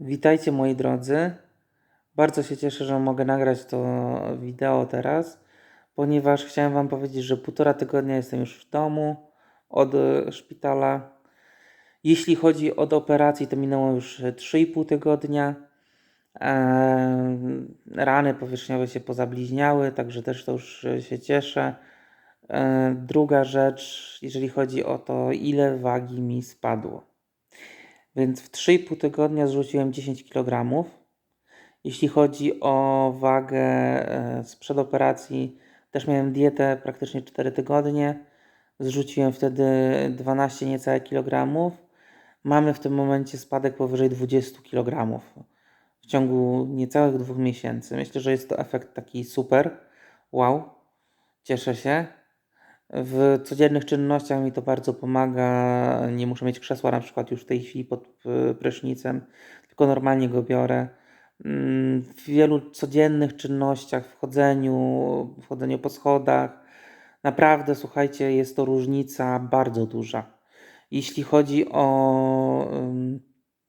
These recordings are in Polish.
Witajcie moi drodzy. Bardzo się cieszę, że mogę nagrać to wideo teraz, ponieważ chciałem Wam powiedzieć, że półtora tygodnia jestem już w domu od e, szpitala. Jeśli chodzi o operację, to minęło już 3,5 tygodnia. Eee, Rany powierzchniowe się pozabliźniały, także też to już e, się cieszę. Druga rzecz, jeżeli chodzi o to, ile wagi mi spadło. Więc w 3,5 tygodnia zrzuciłem 10 kg. Jeśli chodzi o wagę e, sprzed operacji, też miałem dietę praktycznie 4 tygodnie. Zrzuciłem wtedy 12 niecałe kilogramów. Mamy w tym momencie spadek powyżej 20 kg w ciągu niecałych dwóch miesięcy. Myślę, że jest to efekt taki super. Wow, cieszę się. W codziennych czynnościach mi to bardzo pomaga. Nie muszę mieć krzesła na przykład już w tej chwili pod e, prysznicem, tylko normalnie go biorę. Mm, W wielu codziennych czynnościach, w chodzeniu, w chodzeniu po schodach, naprawdę słuchajcie, jest to różnica bardzo duża. Jeśli chodzi o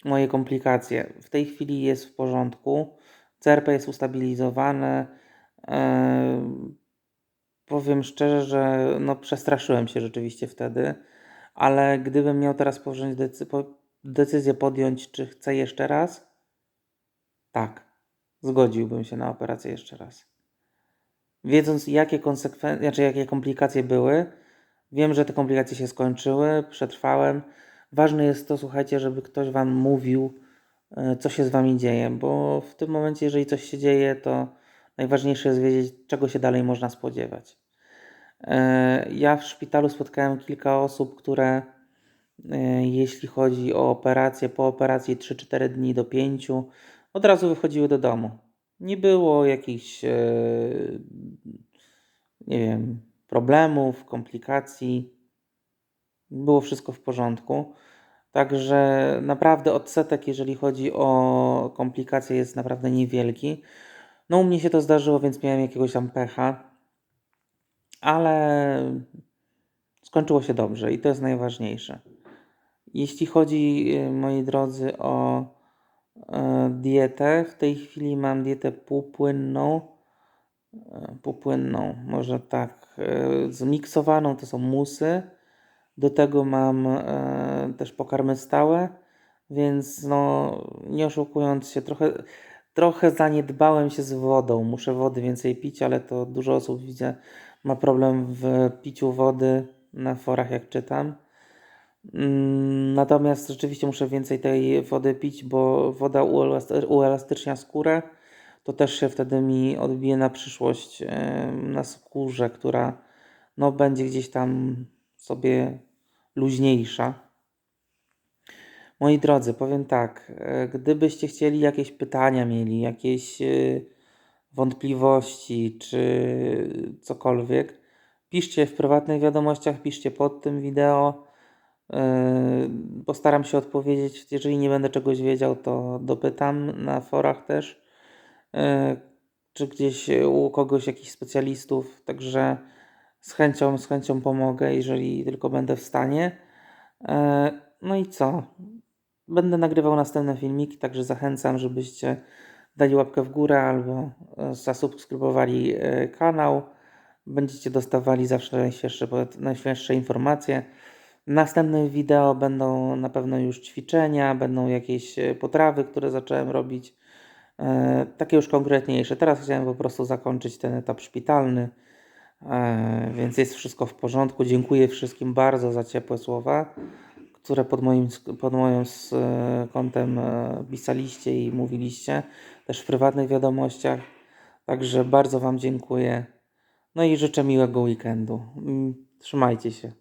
moje komplikacje, w tej chwili jest w porządku. CRP jest ustabilizowane. Em, Powiem szczerze, że no przestraszyłem się rzeczywiście wtedy, ale gdybym miał teraz decy- decyzję podjąć, czy chcę jeszcze raz, tak, zgodziłbym się na operację jeszcze raz. Wiedząc, jakie konsekwencje, znaczy jakie komplikacje były, wiem, że te komplikacje się skończyły, przetrwałem. Ważne jest to, słuchajcie, żeby ktoś Wam mówił, e, co się z Wami dzieje, bo w tym momencie, jeżeli coś się dzieje, to najważniejsze jest wiedzieć, czego się dalej można spodziewać. E, Ja w szpitalu spotkałem kilka osób, które e, jeśli chodzi o operację, po operacji 3-4 dni do 5, od razu wychodziły do domu. Nie było jakichś, e, nie wiem, problemów, komplikacji. Było wszystko w porządku. Także naprawdę odsetek, jeżeli chodzi o komplikacje, jest naprawdę niewielki. No, u mnie się to zdarzyło, więc miałem jakiegoś tam pecha, ale skończyło się dobrze i to jest najważniejsze. Jeśli chodzi, y, moi drodzy, o e, dietę, w tej chwili mam dietę półpłynną, e, półpłynną, może tak, zmiksowaną to są musy. Do tego mam też pokarmy stałe, więc no, nie oszukując się, trochę, trochę zaniedbałem się z wodą. Muszę wody więcej pić, ale to dużo osób widzę ma problem w piciu wody na forach, jak czytam. Mm, Natomiast rzeczywiście muszę więcej tej wody pić, bo woda uelasty- uelastycznia skórę. To też się wtedy mi odbije na przyszłość na skórze, która no, będzie gdzieś tam sobie luźniejsza. Moi drodzy, powiem tak, e, gdybyście chcieli jakieś pytania mieli, jakieś e, wątpliwości czy cokolwiek, piszcie w prywatnych wiadomościach, piszcie pod tym wideo. E, Postaram się odpowiedzieć. Jeżeli nie będę czegoś wiedział, to dopytam na forach też, czy gdzieś u kogoś jakichś specjalistów. Także z chęcią, z chęcią pomogę, jeżeli tylko będę w stanie. No i co? Będę nagrywał następne filmiki, także zachęcam, żebyście dali łapkę w górę albo e, zasubskrybowali e, kanał. Będziecie dostawali zawsze najświeższe, najświeższe informacje. Następne wideo będą na pewno już ćwiczenia, będą jakieś e, potrawy, które zacząłem robić. Takie już konkretniejsze. Teraz chciałem po prostu zakończyć ten etap szpitalny, więc jest wszystko w porządku. Dziękuję wszystkim bardzo za ciepłe słowa, które pod moim, pod moim kątem e, pisaliście i mówiliście, też w prywatnych wiadomościach. Także bardzo Wam dziękuję. No i życzę miłego weekendu. Mm, Trzymajcie się.